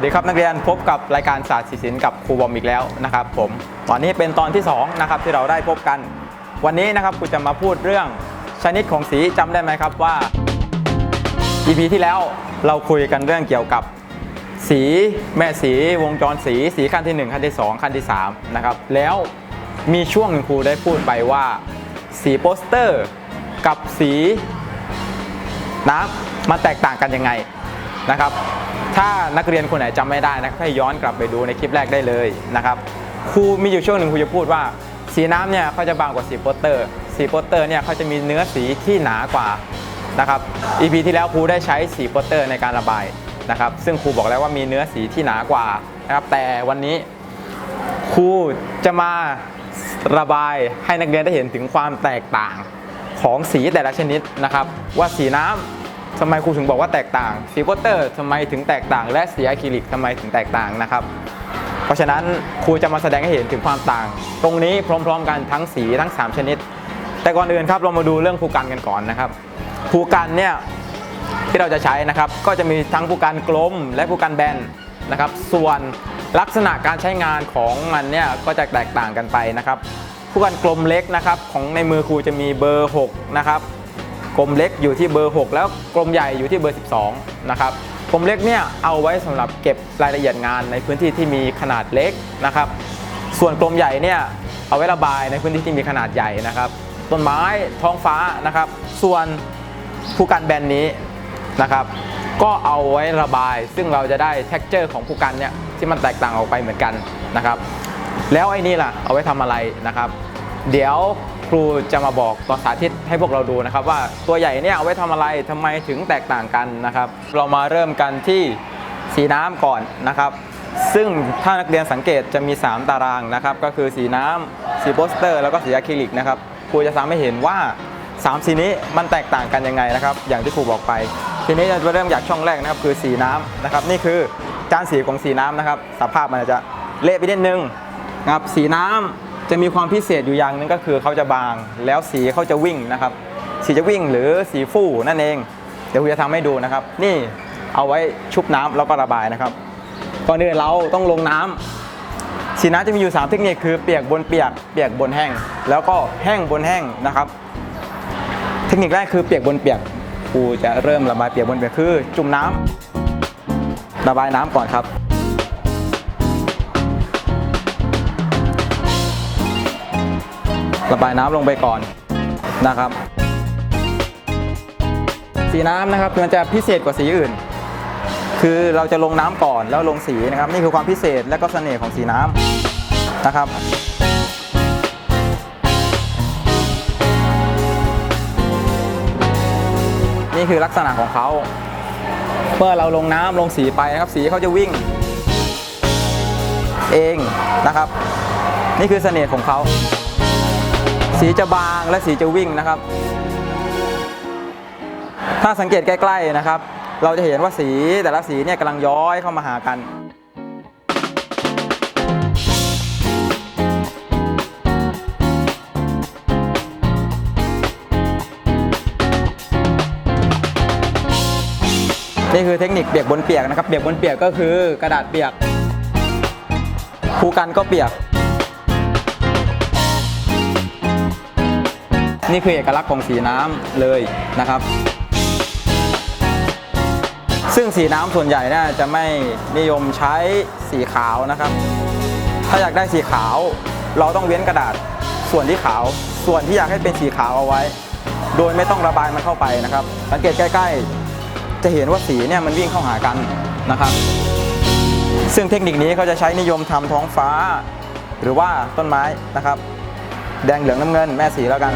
สวัสดีครับนักเรียนพบกับรายการศาสตร์ศิลป์ศิลป์กับครูบอมอีกแล้วนะครับผมตอนนี้เป็นตอนที่2นะครับที่เราได้พบกัน วันนี้นะครับครูจะมาพูดเรื่องชนิดของสีจำได้ไหมครับว่า EP ที่แล้วเราคุยกันเรื่องเกี่ยวกับสีแม่สีวงจรสีสีขั้นที่ 1 ขั้นที่ 2 ขั้นที่3นะครับแล้วมีช่วงหนึ่งครูได้พูดไปว่า สีโปสเตอร์กับสีน้ำมันแตกต่างกันยังไง นะครับ ถ้านักเรียนคนไหนจำไม่ได้นะครับให้ย้อนกลับไปดูในคลิปแรกได้เลยนะครับครูมีอยู่ช่วงหนึ่งครูจะพูดว่าสีน้ำเนี่ยเขาจะบางกว่าสีโปสเตอร์ สีโปสเตอร์เนี่ยเขาจะมีเนื้อสีที่หนากว่านะครับ EP ที่แล้วครูได้ใช้สีโปสเตอร์ในการระบายนะครับ ซึ่งครูบอกแล้วว่ามีเนื้อสีที่หนากว่านะครับ แต่วันนี้ครูจะมาระบายให้นักเรียนได้เห็นถึงความแตกต่างของสีแต่ละชนิดนะครับ ว่าสีน้ำ ทำไมครูถึงบอกว่าแตกต่างสีโปสเตอร์ทำไมถึงแตกต่าง และสีอะคริลิกทำไมถึงแตกต่างนะครับ เพราะฉะนั้นครูจะมาแสดงให้เห็นถึงความต่าง ตรงนี้พร้อม ๆ กันทั้งสีทั้ง 3 ชนิด แต่ก่อนอื่นครับเรามาดูเรื่องภูกันกันก่อนนะครับภูกันเนี่ยที่เราจะใช้นะครับ ก็จะมีทั้งภูกันกลมและภูกันแบนนะครับ ส่วนลักษณะการใช้งานของมันเนี่ยก็จะแตกต่างกันไปนะครับผู้กันกลมเล็กนะครับของในมือครูจะมีเบอร์6นะครับ ลมเล็กอยู่ที่เบอร์ 6 แล้วกลมใหญ่อยู่ที่เบอร์ 12 นะครับกลมเล็กเนี่ยเอาไว้สำหรับเก็บรายละเอียดงานในพื้นที่ที่มีขนาดเล็กนะครับ ส่วนกลมใหญ่เนี่ยเอาไว้ระบายในพื้นที่ที่มีขนาดใหญ่นะครับ ต้นไม้ท้องฟ้านะครับ ส่วนผู้กันแบนนี้นะครับ ก็เอาไว้ระบาย ซึ่งเราจะได้เท็กเจอร์ของผู้กันเนี่ยที่มันแตกต่างออกไปเหมือนกันนะครับ แล้วไอ้นี่ล่ะเอาไว้ทำอะไรนะครับ เดี๋ยว ครูจะมาบอกตอนสาธิตให้พวกเราดูนะครับ ว่าตัวใหญ่เนี่ยเอาไว้ทำอะไรทำไมถึงแตกต่างกันนะครับ เรามาเริ่มกันที่สีน้ำก่อนนะครับ ซึ่งถ้านักเรียนสังเกตจะมี 3 ตารางนะครับ ก็คือสีน้ำสีโปสเตอร์ แล้วก็สีอะคริลิกนะครับครูจะทำให้เห็นว่า 3 สีนี้มันแตกต่างกันยังไงนะครับ อย่างที่ครูบอกไป ทีนี้จะเริ่มจากช่องแรกนะครับคือสีน้ำนะครับ นี่คือจานสีของสีน้ำนะครับ สภาพมันจะเละไปนิดนึงนะครับสีน้ำ จะมีความพิเศษอยู่อย่างหนึงก็คือเขาจะบางแล้วสีเขาจะวิ่งนะครับ สีจะวิ่งหรือสีฟู่นั่นเอง เดี๋ยวครูจะทำให้ดูนะครับ นี่เอาไว้ชุบน้ำแล้วก็ระบายนะครับก่อนอื่นเราต้องลงน้ำสีน้ำจะมีอยู่ 3 เทคนิคคือเปียกบนเปียก เปียกบนแห้ง แล้วก็แห้งบนแห้งนะครับ เทคนิคแรกคือเปียกบนเปียกครูจะเริ่มระบายเปียกบนเปียกคือ จุ่มน้ำระบายน้ำก่อนครับ ระบายน้ำลงไปก่อนนะครับ สีน้ำนะครับมันจะพิเศษกว่าสีอื่น คือเราจะลงน้ำก่อนแล้วลงสีนะครับ นี่คือความพิเศษและก็เสน่ห์ของสีน้ำนะครับนี่คือลักษณะของเขาเมื่อเราลงน้ำลงสีไปนะครับ สีเขาจะวิ่ง เองนะครับ นี่คือเสน่ห์ของเขา สีจะบางและสีจะวิ่งนะครับ ถ้าสังเกตใกล้ๆนะครับ เราจะเห็นว่าสีแต่ละสีเนี่ยกำลังย้อยเข้ามาหากันนี่คือเทคนิคเปียกบนเปียกนะครับ เปียกบนเปียกก็คือกระดาษเปียกภูกันก็เปียก นี่คือเอกลักษณ์ของสีน้ำเลยนะครับ ซึ่งสีน้ำส่วนใหญ่เนี่ยจะไม่นิยมใช้สีขาวนะครับ ถ้าอยากได้สีขาว เราต้องเว้นกระดาษส่วนที่ขาว ส่วนที่อยากให้เป็นสีขาวเอาไว้ โดยไม่ต้องระบายมันเข้าไปนะครับ สังเกตใกล้ ๆ จะเห็นว่าสีเนี่ยมันวิ่งเข้าหากันนะครับซึ่งเทคนิคนี้เขาจะใช้นิยมทำท้องฟ้า หรือว่าต้นไม้นะครับ แดงเหลืองน้ำเงินแม่สีแล้วกัน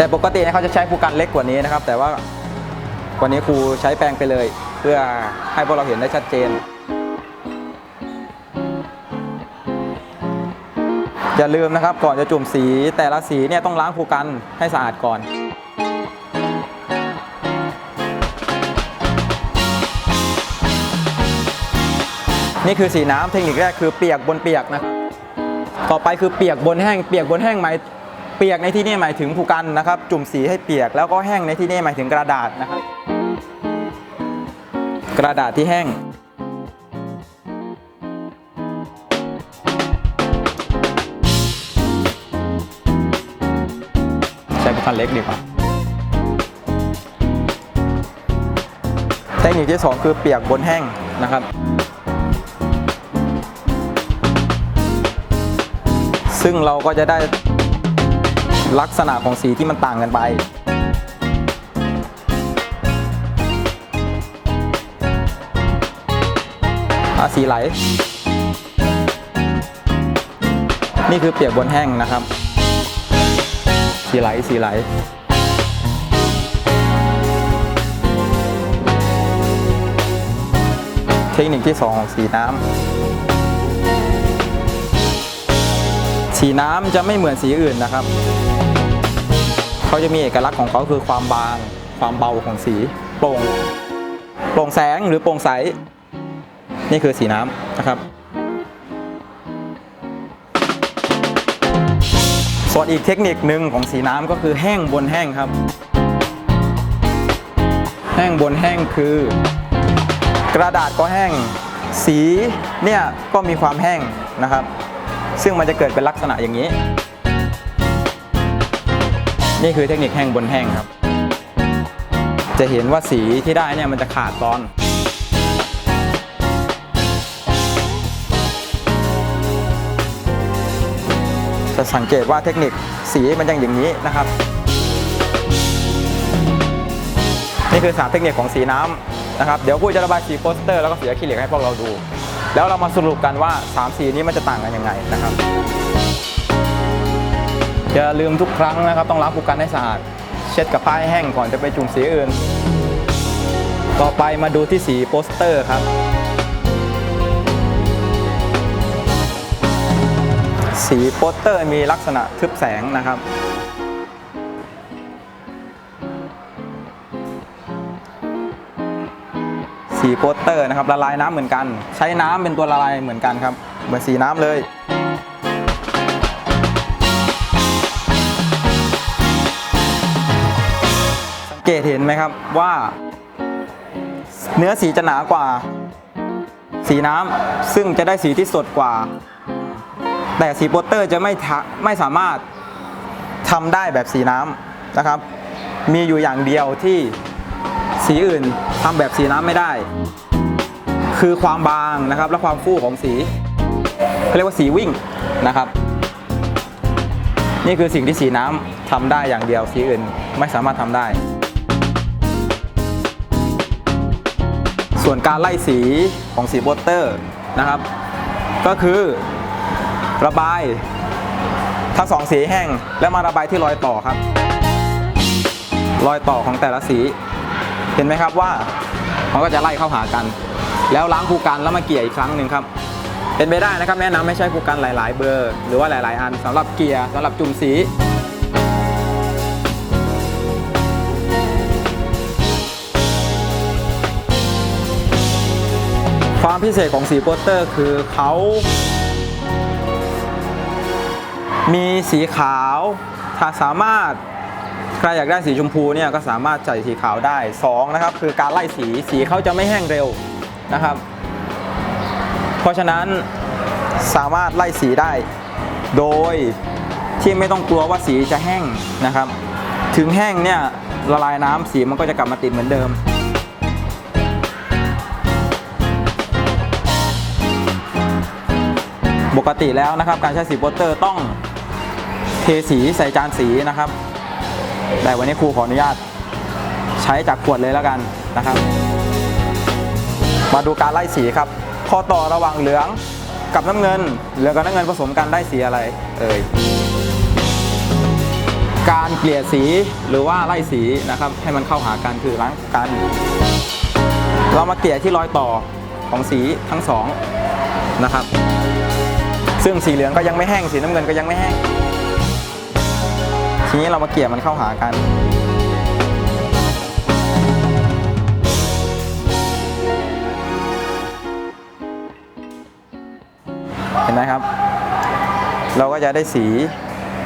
แต่ปกติเนี่ยเขาจะใช้ภูกันเล็กกว่านี้นะครับ แต่ว่าวันนี้ครูใช้แปรงไปเลย เพื่อให้พวกเราเห็นได้ชัดเจน อย่าลืมนะครับก่อนจะจุ่มสีแต่ละสีเนี่ยต้องล้างภูกันให้สะอาดก่อนนี่คือสีน้ำเทคนิคแรกคือเปียกบนเปียกนะครับ ต่อไปคือเปียกบนแห้ง เปียกบนแห้งหมาย เปียกในที่นี่หมายถึงผูกันนะครับ จุ่มสีให้เปียกแล้วก็แห้งในที่นี่หมายถึงกระดาษนะครับ กระดาษที่แห้งใช้ผูกันเล็กดีกว่าเทคนิคที่ 2 คือเปียกบนแห้งนะครับซึ่งเราก็จะได้ ลักษณะของสีที่มันต่างกันไป สีไหล นี่คือเปียกบนแห้งนะครับ สีไหล สีไหลเทคนิคที่ 2 ของสีน้ำ สีน้ำจะไม่เหมือนสีอื่นนะครับ เขาจะมีเอกลักษณ์ของเขาคือความบาง ความเบาของสีโปร่ง โปร่งแสงหรือโปร่งใส นี่คือสีน้ำนะครับ ส่วนอีกเทคนิคหนึ่งของสีน้ำก็คือแห้งบนแห้งครับ แห้งบนแห้งคือ กระดาษก็แห้ง สีเนี่ยก็มีความแห้งนะครับ ซึ่งมันจะเกิดเป็นลักษณะอย่างนี้ นี่คือเทคนิคแห้งบนแห้งครับ จะเห็นว่าสีที่ได้เนี่ยมันจะขาดตอนจะสังเกตว่าเทคนิคสีมันยังอย่างนี้นะครับ นี่คือสามเทคนิคของสีน้ำนะครับ เดี๋ยวผู้จะระบายสีโปสเตอร์แล้วก็สีอะคริลิกให้พวกเราดู แล้วเรามาสรุปกันว่า 3 สีนี้มันจะต่างกันยังไงนะครับอย่าลืมทุกครั้งนะครับต้องล้างผูกันให้สะอาด เช็ดกับผ้าให้แห้งก่อนจะไปจุ่มสีอื่น ต่อไปมาดูที่สีโปสเตอร์ครับ สีโปสเตอร์มีลักษณะทึบแสงนะครับ สีโปสเตอร์นะครับละลายน้ำเหมือนกัน ใช้น้ำเป็นตัวละลายเหมือนกันครับ เหมือนสีน้ำเลยสังเกตเห็นไหมครับว่า เนื้อสีจะหนากว่า สีน้ำซึ่งจะได้สีที่สดกว่า แต่สีโปสเตอร์จะไม่ทะไม่สามารถทำได้แบบสีน้ำนะครับ มีอยู่อย่างเดียวที่ สีอื่นทำแบบสีน้ำไม่ได้ คือความบางนะครับและความฟูของสีเขาเรียกว่าสีวิ่งนะครับ นี่คือสิ่งที่สีน้ำทำได้อย่างเดียวสีอื่นไม่สามารถทำได้ ส่วนการไล่สีของสีโปสเตอร์นะครับ ก็คือระบายทั้งสองสีแห้งแล้วมาระบายที่รอยต่อครับ รอยต่อของแต่ละสี ห็นไหมครับว่ามันก็จะไล่เข้าหากัน แล้วล้างคูกันแล้วมาเกี่ยอีกครั้งหนึ่งครับ เป็นไปได้นะครับแนะนำไม่ใช่คูกันหลาย ๆ เบอร์ หรือว่าหลาย ๆ อันสำหรับเกลี่ยสำหรับจุ่มสีความพิเศษของสีโปสเตอร์คือเขามีสีขาวถ้าสามารถ ใครอยากได้สีชมพูเนี่ยก็สามารถใส่สีขาวได้2นะครับคือการไล่สีสีเขาจะไม่แห้งเร็วนะครับ เพราะฉะนั้นสามารถไล่สีได้ โดยที่ไม่ต้องกลัวว่าสีจะแห้งนะครับ ถึงแห้งเนี่ยละลายน้ำสีมันก็จะกลับมาติดเหมือนเดิมปกติแล้วนะครับการใช้สีโปสเตอร์ต้องเทสีใส่จานสีนะครับ แต่วันนี้ครูขออนุญาตใช้จากขวดเลยแล้วกันนะครับ มาดูการไล่สีครับ ข้อต่อระหว่างเหลืองกับน้ำเงิน เหลืองกับน้ำเงินผสมกันได้สีอะไรเอ่ยการเกลี่ยสีหรือว่าไล่สีนะครับให้มันเข้าหากันคือล้างกัน เรามาเกลี่ยที่รอยต่อของสีทั้งสองนะครับ ซึ่งสีเหลืองก็ยังไม่แห้งสีน้ำเงินก็ยังไม่แห้ง ทีนี้เรามาเกี่ยมันเข้าหากัน เห็นไหมครับ เราก็จะได้สี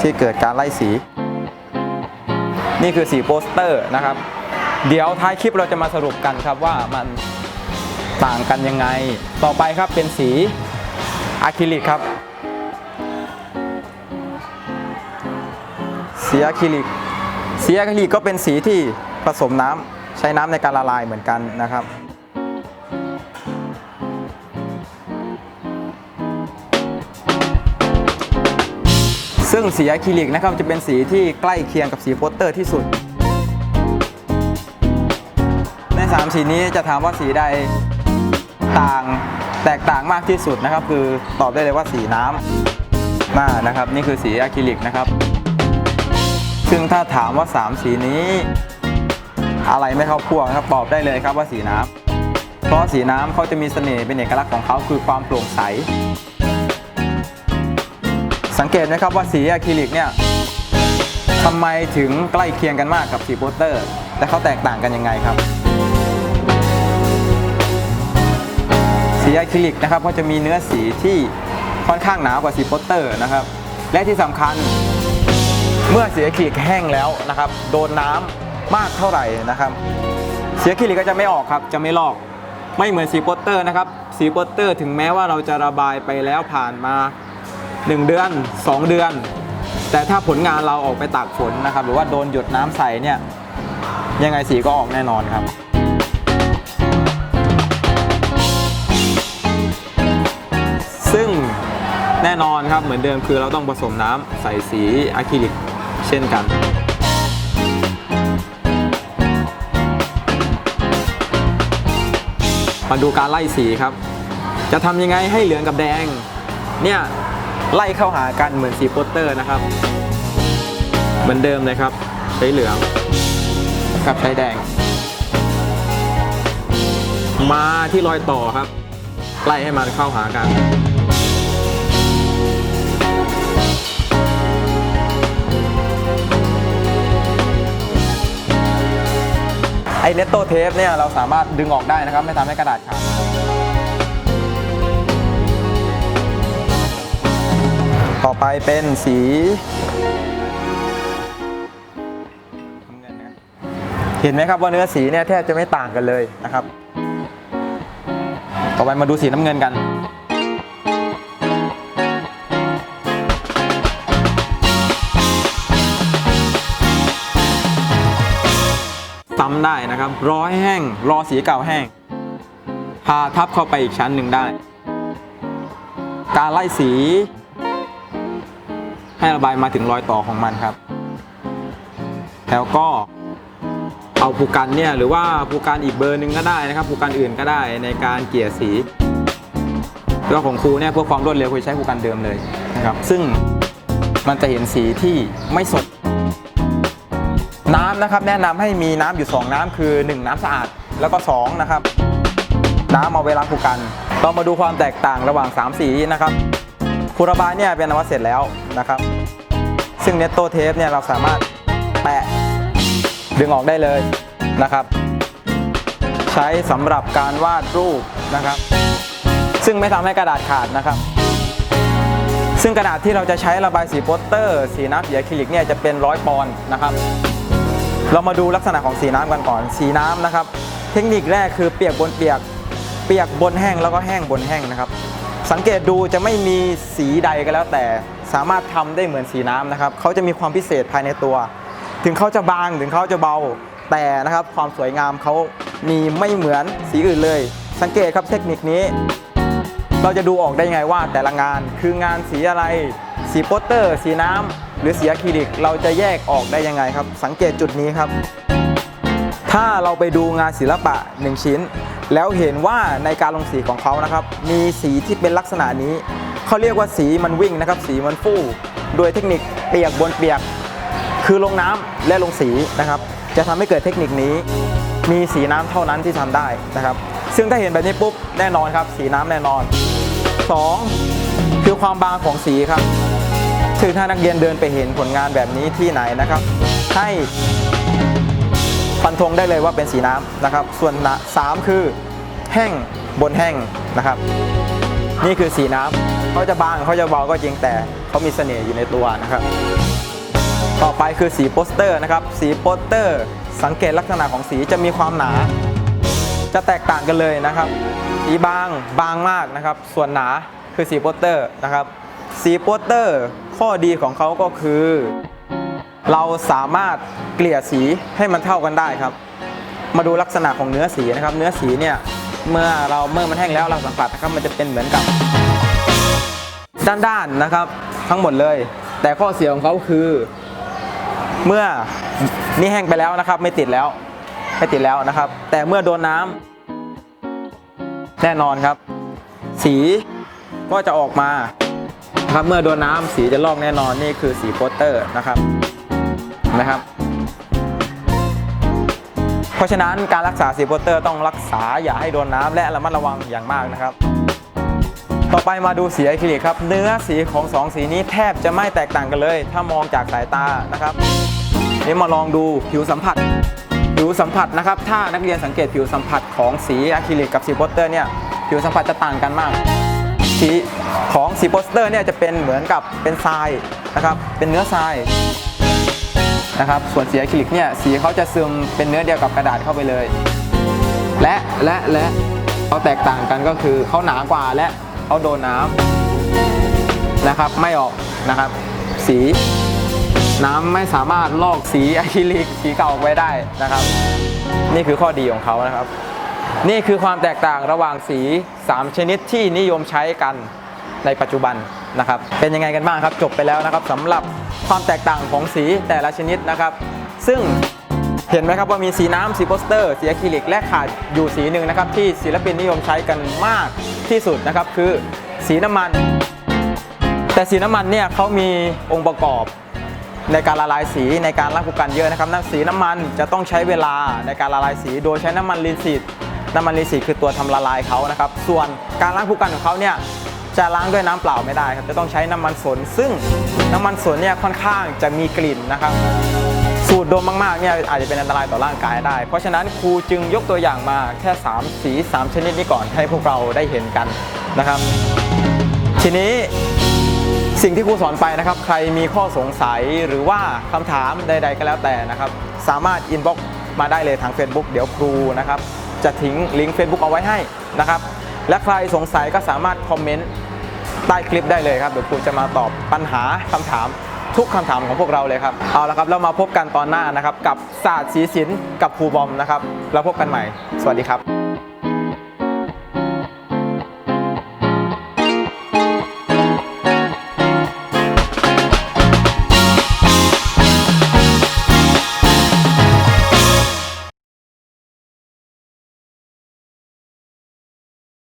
ที่เกิดการไล่สี นี่คือสีโปสเตอร์นะครับ เดี๋ยวท้ายคลิปเราจะมาสรุปกันครับว่ามันต่างกันยังไง ต่อไปครับเป็นสีอะคริลิกครับ สีอะคริลิกสีอะคริลิกก็เป็นสีที่ผสมน้ำใช้น้ำในการละลายเหมือนกันนะครับ ซึ่งสีอะคริลิกนะครับจะเป็นสีที่ใกล้เคียงกับสีโปสเตอร์ที่สุด ใน 3 สีนี้จะถามว่าสีใดต่างแตกต่างมากที่สุดนะครับ คือตอบได้เลยว่าสีน้ำมานะครับ นี่คือสีอะคริลิกนะครับ ซึ่งถ้าถามว่า 3 สีนี้ อะไรไม่เข้าพวกครับตอบได้เลยครับว่าสีน้ำเพราะสีน้ำเขาจะมีเสน่ห์เป็นเอกลักษณ์ของเขาคือความโปร่งใส สังเกตไหมครับว่าสีอะคริลิกเนี่ยทำไมถึงใกล้เคียงกันมากกับสีโปสเตอร์แต่เขาแตกต่างกันยังไงครับ สีอะคริลิกนะครับก็จะมีเนื้อสีที่ค่อนข้างหนากว่าสีโปสเตอร์นะครับ และที่สำคัญ เมื่อเสีอะคริลิกแห้งแล้วนะครับ โดนน้ำมากเท่าไหร่นะครับ เสีอะคริลิกก็จะไม่ออกครับ จะไม่ลอกไม่เหมือนสีโปสเตอร์นะครับ สีโปสเตอร์ถึงแม้ว่าเราจะระบายไปแล้วผ่านมา 1 เดือน 2 เดือน แต่ถ้าผลงานเราออกไปตากฝนนะครับ หรือว่าโดนหยดน้ำใส่เนี่ยยังไงสีก็ออกแน่นอนครับซึ่งแน่นอนครับเหมือนเดิมคือเราต้องผสมน้ำใส่สีอะคริลิก เช่นกันมาดูการไล่สีครับ จะทำยังไงให้เหลืองกับแดง เนี่ยไล่เข้าหากันเหมือนสีโปสเตอร์นะครับ เหมือนเดิมเลยครับใช้เหลืองกับใช้แดง มาที่รอยต่อครับ ไล่ให้มันเข้าหากัน ไอเนตโตเทปเนี่ยเราสามารถดึงออกได้นะครับ ไม่ทำให้กระดาษขาดต่อไปเป็นสีน้ำเงินนะเห็นไหมครับว่าเนื้อสีเนี่ยแทบจะไม่ต่างกันเลยนะครับ ต่อไปมาดูสีน้ำเงินกัน ได้นะครับรอให้แห้ง รอสีเก่าแห้งทาทับเข้าไปอีกชั้นหนึ่งได้ การไล่สี ให้ระบายมาถึงรอยต่อของมันครับ แล้วก็เอาผูกกันเนี่ยหรือว่าผูกกันอีกเบอร์หนึ่งก็ได้นะครับผูกกันอื่นก็ได้ในการเกลี่ยสีแล้วของครูเนี่ยเพื่อความรวดเร็วครูใช้ผูกกันเดิมเลยนะครับซึ่งมันจะเห็นสีที่ไม่สด น้ำนะครับแนะนำให้มีน้ำอยู่ 2 น้ำคือ 1 น้ำสะอาดแล้วก็ 2 นะครับ น้ำเอาไว้ล้างผูกกัน เรามาดูความแตกต่างระหว่าง 3 สีนะครับคูระบายเนี่ยเป็นนวัตเสร็จแล้วนะครับ ซึ่งเนตโตเทปเนี่ยเราสามารถแปะดึงออกได้เลยนะครับ ใช้สำหรับการวาดรูปนะครับ ซึ่งไม่ทำให้กระดาษขาดนะครับ ซึ่งกระดาษที่เราจะใช้ระบายสีโปสเตอร์ สีน้ำสีอะคริลิกเนี่ยจะเป็นร้อยปอนด์นะครับ เรามาดูลักษณะของสีน้ำกันก่อน สีน้ำนะครับ เทคนิคแรกคือเปียกบนเปียก เปียกบนแห้งแล้วก็แห้งบนแห้งนะครับ สังเกตดูจะไม่มีสีใดก็แล้วแต่สามารถทำได้เหมือนสีน้ำนะครับเขาจะมีความพิเศษภายในตัว ถึงเขาจะบางถึงเขาจะเบาแต่นะครับความสวยงามเขามีไม่เหมือนสีอื่นเลย สังเกตครับเทคนิคนี้ เราจะดูออกได้ยังไงว่าแต่ละงานคืองานสีอะไร สีโปสเตอร์ สีน้ำ หรือสีอะคริลิกเราจะแยกออกได้ยังไงครับ สังเกตจุดนี้ครับ ถ้าเราไปดูงานศิลปะ 1 ชิ้น แล้วเห็นว่าในการลงสีของเขานะครับ มีสีที่เป็นลักษณะนี้เขาเรียกว่าสีมันวิ่งนะครับ สีมันฟู่โดยเทคนิคเปียกบนเปียก คือลงน้ำและลงสีนะครับ จะทำให้เกิดเทคนิคนี้ มีสีน้ำเท่านั้นที่ทำได้นะครับ ซึ่งถ้าเห็นแบบนี้ปุ๊บแน่นอนครับ สีน้ำแน่นอน 2. คือความบางของสีครับ คือถ้านักเรียนเดินไปเห็นผลงานแบบนี้ที่ไหนนะครับ ให้ฟันธงได้เลยว่าเป็นสีน้ำนะครับ ส่วนสามคือแห้งบนแห้งนะครับ นี่คือสีน้ำเขาจะบางเขาจะเบาก็จริงแต่เขามีเสน่ห์อยู่ในตัวนะครับ ต่อไปคือสีโปสเตอร์นะครับ สีโปสเตอร์ สังเกตลักษณะของสีจะมีความหนา จะแตกต่างกันเลยนะครับ สีบางบางมากนะครับ ส่วนหนาคือสีโปสเตอร์นะครับ สีโปสเตอร์ ข้อดีของเขาก็คือ เราสามารถเกลี่ยสีให้มันเท่ากันได้ครับ มาดูลักษณะของเนื้อสีนะครับ เนื้อสีเนี่ยเมื่อเราเมื่อมันแห้งแล้วเราสัมผัสนะครับมันจะเป็นเหมือนกับ ด้านๆนะครับ ทั้งหมดเลย แต่ข้อเสียของเขาคือ เมื่อนี่แห้งไปแล้วนะครับ ไม่ติดแล้วไม่ติดแล้วนะครับ แต่เมื่อโดนน้ำแน่นอนครับ สีก็จะออกมา ครับเมื่อโดนน้ำสีจะลอกแน่นอนนี่คือสีโปสเตอร์นะครับนะครับ เพราะฉะนั้นการรักษาสีโปสเตอร์ต้องรักษาอย่าให้โดนน้ำและระมัดระวังอย่างมากนะครับ ต่อไปมาดูสีอะคริลิกครับ เนื้อสีของสองสีนี้แทบจะไม่แตกต่างกันเลย ถ้ามองจากสายตานะครับนี่มาลองดูผิวสัมผัสผิวสัมผัสนะครับ ถ้านักเรียนสังเกตผิวสัมผัสของสีอะคริลิกกับสีโปสเตอร์เนี่ยผิวสัมผัสจะต่างกันมาก สี ของสีโปสเตอร์เนี่ยจะเป็นเหมือนกับเป็นทรายนะครับเป็นเนื้อทรายนะครับส่วนสีอะคริลิกเนี่ยสีเขาจะซึมเป็นเนื้อเดียวกับกระดาษเข้าไปเลย และและและเขาแตกต่างกันก็คือเขาหนากว่าและเขาโดนน้ำนะครับไม่ออกนะครับ สีน้ำไม่สามารถลอกสีอะคริลิกสีเก่าออกไว้ได้นะครับ นี่คือข้อดีของเขานะครับ นี่คือความแตกต่างระหว่างสี 3 ชนิดที่นิยมใช้กัน ในปัจจุบันนะครับ เป็นยังไงกันบ้างครับ จบไปแล้วนะครับสำหรับความแตกต่างของสีแต่ละชนิดนะครับ ซึ่งเห็นไหมครับว่ามีสีน้ำสีโปสเตอร์ สีอะคริลิกและขาดอยู่สีหนึ่งนะครับ ที่ศิลปินนิยมใช้กันมากที่สุดนะครับ คือสีน้ำมัน แต่สีน้ำมันเนี่ยเขามีองค์ประกอบในการละลายสีในการล้างผูกกันเยอะนะครับน้ำสีน้ำมันจะต้องใช้เวลาในการละลายสี โดยใช้น้ำมันลินซีดน้ำมันลินซีดคือตัวทำละลายเขานะครับ ส่วนการล้างผูกกันของเขาเนี่ย จะล้างด้วยน้ำเปล่าไม่ได้ครับ จะต้องใช้น้ำมันสน ซึ่งน้ำมันสนเนี่ยค่อนข้างจะมีกลิ่นนะครับ สูดดมมากๆเนี่ยอาจจะเป็นอันตรายต่อร่างกายได้ เพราะฉะนั้นครูจึงยกตัวอย่างมาแค่ 3 สี 3 ชนิดนี้ก่อนให้พวกเราได้เห็นกันนะครับ ทีนี้สิ่งที่ครูสอนไปนะครับ ใครมีข้อสงสัยหรือว่าคำถามใด ๆ ก็แล้วแต่นะครับ สามารถอินบ็อกมาได้เลยทาง Facebook เดี๋ยวครูนะครับ จะทิ้งลิงก์ Facebook เอาไว้ให้นะครับ และใครสงสัยก็สามารถคอมเมนต์ใต้คลิปได้เลยครับเดี๋ยวครูจะมาตอบปัญหาคำถามทุกคำถามของพวกเราเลยครับ เอาละครับเรามาพบกันตอนหน้านะครับ กับศาสตร์สีศิลป์กับครูบอมนะครับ แล้วพบกันใหม่ สวัสดีครับ